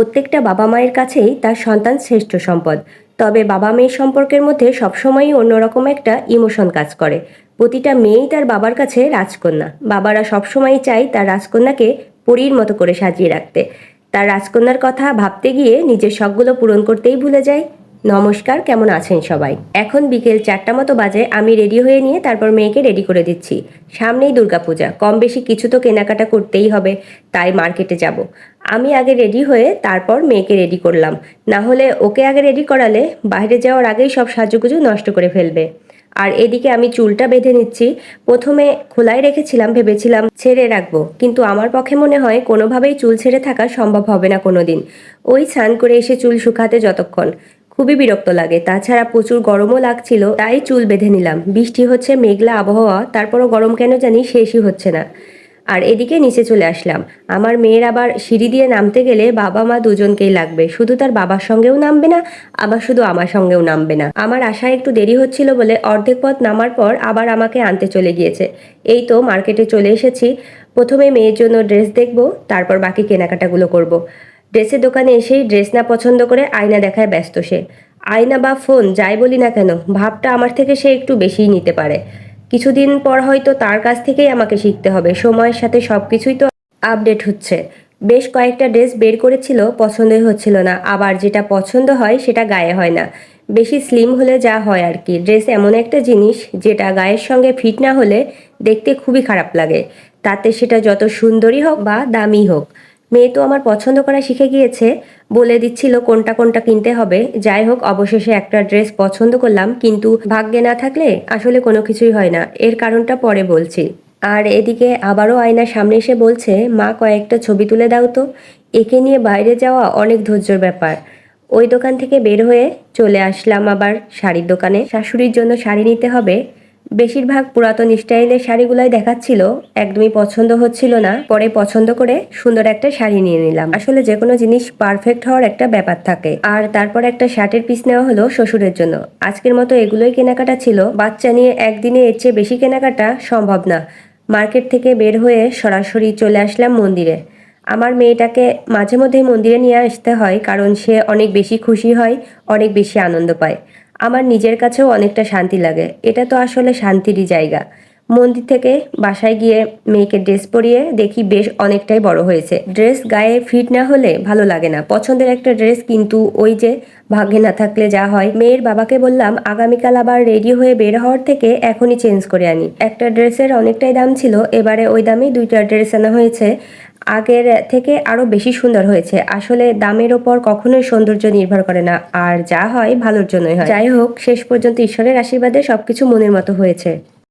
প্রত্যেকটা বাবা মায়ের কাছেই তার সন্তান শ্রেষ্ঠ সম্পদ। তবে বাবা মেয়ের সম্পর্কের মধ্যে সবসময়ই অন্যরকম একটা ইমোশন কাজ করে। প্রতিটা মেয়েই তার বাবার কাছে রাজকন্যা। বাবারা সবসময়ই চায় তার রাজকন্যাকে পরীর মতো করে সাজিয়ে রাখতে। তার রাজকন্যার কথা ভাবতে গিয়ে নিজের শখগুলো পূরণ করতেই ভুলে যায়। নমস্কার, কেমন আছেন সবাই? এখন বিকেল চারটা মতো বাজে, আমি রেডি হয়ে নিয়ে তারপর মেয়েকে রেডি করে দিচ্ছি। সামনেই দুর্গাপূজা। কম বেশি কিছু তো কেনাকাটা করতেই হবে, তাই মার্কেটে যাব। আমি আগে রেডি হয়ে তারপর মেয়েকে রেডি করলাম। না হলে ওকে আগে রেডি করালে বাইরে যাওয়ার আগেই সব সাজুগুজু নষ্ট করে ফেলবে। আর এদিকে আমি চুলটা বেঁধে নিচ্ছি। প্রথমে খোলাই রেখেছিলাম, ভেবেছিলাম ছেড়ে রাখব। কিন্তু আমার পক্ষে মনে হয় কোনোভাবেই চুল ছেড়ে থাকা সম্ভব হবে না কোনো দিন ওই স্নান করে এসে চুল শুকাতে যতক্ষণ। খুবই বিরক্ত লাগে। তাছাড়া প্রচুর গরমও লাগছিল, তাই চুল বেঁধে নিলাম। বৃষ্টি হচ্ছে, মেঘলা আবহাওয়া, তারপরও গরম কেন জানি শেষই হচ্ছে না। আর এদিকে নিচে চলে আসলাম। আমার মেয়ের আবার সিঁড়ি দিয়ে নামতে গেলে বাবা মা দুজনকেই লাগবে। শুধু তার বাবার সঙ্গেও নামবে না, আবার শুধু আমার সঙ্গেও নামবে না। আমার আশায় একটু দেরি হচ্ছিল বলে অর্ধেক পথ নামার পর আবার আমাকে আনতে চলে গিয়েছে। এই তো মার্কেটে চলে এসেছি। প্রথমে মেয়ের জন্য ড্রেস দেখব, তারপর বাকি কেনাকাটাগুলো করব। ড্রেসের দোকানে এসেই ড্রেস না পছন্দ করে আয়না দেখায় ব্যস্ত সে। আয়না বা ফোন যাই বলি না কেন, ভাবটা আমার থেকে সে একটু বেশিই নিতে পারে। কিছুদিন পর হয়তো তার কাছ থেকেই আমাকে শিখতে হবে। সময়ের সাথে সব কিছুই তো আপডেট হচ্ছে। বেশ কয়েকটা ড্রেস বের করেছিল, পছন্দই হচ্ছিল না। আবার যেটা পছন্দ হয়, সেটা গায়ে হয় না। বেশি স্লিম হলে যা হয় আর কি। ড্রেস এমন একটা জিনিস, যেটা গায়ের সঙ্গে ফিট না হলে দেখতে খুবই খারাপ লাগে। তাতে সেটা যত সুন্দরী হোক বা দামি হোক। মেয়ে তো আমার পছন্দ করা শিখে গিয়েছে, বলে দিচ্ছিল কোনটা কোনটা কিনতে হবে। যাই হোক, অবশেষে একটা ড্রেস পছন্দ করলাম, কিন্তু ভাগ্যে না থাকলে আসলে কোনো কিছুই হয় না। এর কারণটা পরে বলছি। আর এদিকে আবারও আয়নার সামনে এসে বলছে, মা, কয়েকটা ছবি তুলে দাও তো। একে নিয়ে বাইরে যাওয়া অনেক ধৈর্যর ব্যাপার। ওই দোকান থেকে বের হয়ে চলে আসলাম আবার শাড়ির দোকানে। শাশুড়ির জন্য শাড়ি নিতে হবে। বেশিরভাগ পুরাতন স্টাইলের শাড়িগুলোই দেখাচ্ছিল, একদমই পছন্দ হচ্ছিল না। পরে পছন্দ করে সুন্দর একটা শাড়ি নিয়ে নিলাম। আসলে যে কোনো জিনিস পারফেক্ট হওয়ার একটা ব্যাপার থাকে। আর তারপর একটা শার্টের পিস নেওয়া হলো শ্বশুরের জন্য। আজকের মতো এগুলোই কেনাকাটা ছিল। বাচ্চা নিয়ে একদিনে এর চেয়ে বেশি কেনাকাটা সম্ভব না। মার্কেট থেকে বের হয়ে সরাসরি চলে আসলাম মন্দিরে। আমার মেয়েটাকে মাঝে মধ্যেই মন্দিরে নিয়ে আসতে হয়, কারণ সে অনেক বেশি খুশি হয়, অনেক বেশি আনন্দ পায়। আমার নিজের কাছেও অনেকটা শান্তি লাগে। এটা তো আসলে শান্তিরই জায়গা। মন্দির থেকে বাসায় গিয়ে মেয়েকে ড্রেস পরিয়ে দেখি বেশ অনেকটাই বড় হয়েছে। ড্রেস গায়ে ফিট না হলে ভালো লাগে না। পছন্দের একটা ড্রেস কিন্তু ওই যে ভাগ্যে না থাকলে যা হয়। মেয়ের বাবাকে বললাম, আগামীকাল আবার রেডি হয়ে বের হওয়ার থেকে এখনই চেঞ্জ করে আনি। একটা ড্রেসের অনেকটাই দাম ছিল, এবারে ওই দামেই দুইটা ড্রেস আনা হয়েছে। আগের থেকে আরও বেশি সুন্দর হয়েছে। আসলে দামের ওপর কখনোই সৌন্দর্য নির্ভর করে না। আর যা হয় ভালোর জন্যই হয়। যাই হোক, শেষ পর্যন্ত ঈশ্বরের আশীর্বাদে সবকিছু মনের মতো হয়েছে।